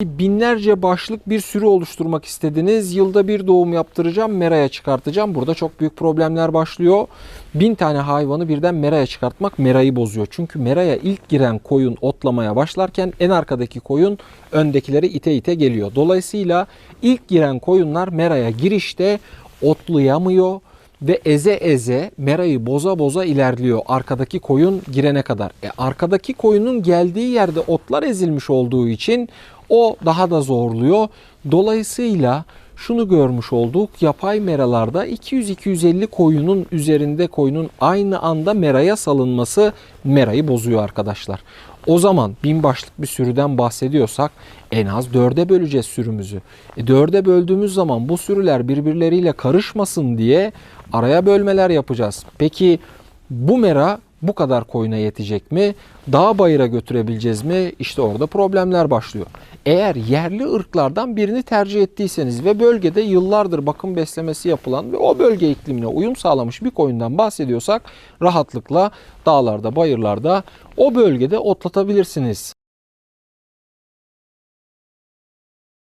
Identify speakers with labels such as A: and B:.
A: Binlerce başlık bir sürü oluşturmak istediniz. Yılda bir doğum yaptıracağım, meraya çıkartacağım. Burada çok büyük problemler başlıyor. Bin tane hayvanı birden meraya çıkartmak merayı bozuyor. Çünkü meraya ilk giren koyun otlamaya başlarken en arkadaki koyun öndekileri ite ite geliyor. Dolayısıyla ilk giren koyunlar meraya girişte otlayamıyor ve eze eze merayı boza boza ilerliyor arkadaki koyun girene kadar. E, arkadaki koyunun geldiği yerde otlar ezilmiş olduğu için o daha da zorluyor. Dolayısıyla şunu görmüş olduk. Yapay meralarda 200-250 koyunun üzerinde koyunun aynı anda meraya salınması merayı bozuyor arkadaşlar. O zaman bin başlık bir sürüden bahsediyorsak en az dörde böleceğiz sürümüzü. E, dörde böldüğümüz zaman bu sürüler birbirleriyle karışmasın diye araya bölmeler yapacağız. Peki bu mera bu kadar koyuna yetecek mi? Dağ bayıra götürebileceğiz mi? İşte orada problemler başlıyor. Eğer yerli ırklardan birini tercih ettiyseniz ve bölgede yıllardır bakım beslemesi yapılan ve o bölge iklimine uyum sağlamış bir koyundan bahsediyorsak rahatlıkla dağlarda, bayırlarda o bölgede otlatabilirsiniz.